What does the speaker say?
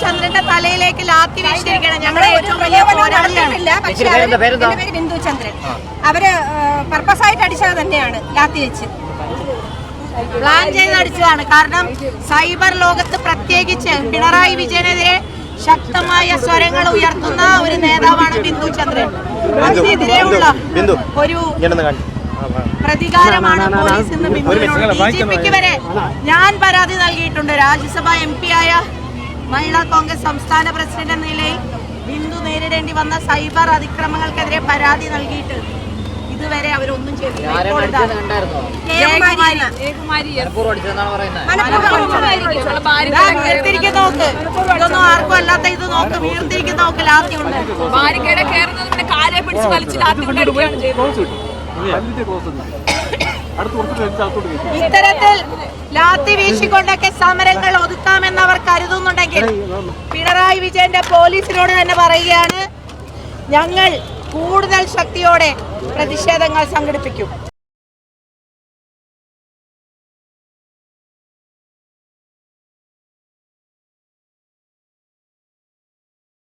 ചന്ദ്രന്റെ തലയിലേക്ക് ലാത്തി വീശിയിരിക്കണം ഞങ്ങളുടെ ഏറ്റവും വലിയ പോരാളിയാണ് പക്ഷേ അവർ പേര് ബിന്ദു ചന്ദ്രൻ അവർ പർപ്പസ് ആയിട്ട് അടിച്ചത് തന്നെയാണ് ലാത്തി വെച്ച് പ്ലാൻ ചെയ്ത് അടിച്ചതാണ് കാരണം സൈബർ ലോകത്ത് പ്രത്യേകിച്ച് പിണറായി വിജയനെതിരെ ശക്തമായ സ്വരങ്ങൾ ഉയർത്തുന്ന ഒരു നേതാവാണ് ബിന്ദു ചന്ദ്രൻ അതിനെതിരെയുള്ള ബിന്ദു. ഒരു പ്രതികാരമാണ് പോലീസ് ഇന്ന് ബിന്ദുവിനോട് ഡി ജി പിക്ക് വരെ ഞാൻ പരാതി നൽകിയിട്ടുണ്ട് രാജ്യസഭ എം പി ആയ മഹിളാ കോൺഗ്രസ് സംസ്ഥാന പ്രസിഡന്റ് എന്ന നിലയിൽ ബിന്ദു നേരിടേണ്ടി വന്ന സൈബർ അതിക്രമങ്ങൾക്കെതിരെ പരാതി നൽകിയിട്ട് ഇതുവരെ അവരൊന്നും നോക്ക്. ഇതൊന്നും ആർക്കും അല്ലാത്ത ഇത് നോക്ക്. വീർത്തിരിക്കുന്ന നോക്ക്. ലാത്തി ഉണ്ട്. ബാരിക്കേഡ് കയറുന്നത് പിന്നെ കാലെ പിടിച്ച് വലിച്ച് ലാത്തി കൊണ്ട് അടിക്കുകയാണ് ചെയ്തത്. ഇത്തരത്തിൽ ലാത്തി വീശിക്കൊണ്ടൊക്കെ സമരം പിണറായി വിജയന്റെ പോലീസിനോട് തന്നെ പറയുകയാണ് ഞങ്ങൾ കൂടുതൽ ശക്തിയോടെ പ്രതിഷേധങ്ങൾ സംഘടിപ്പിക്കും.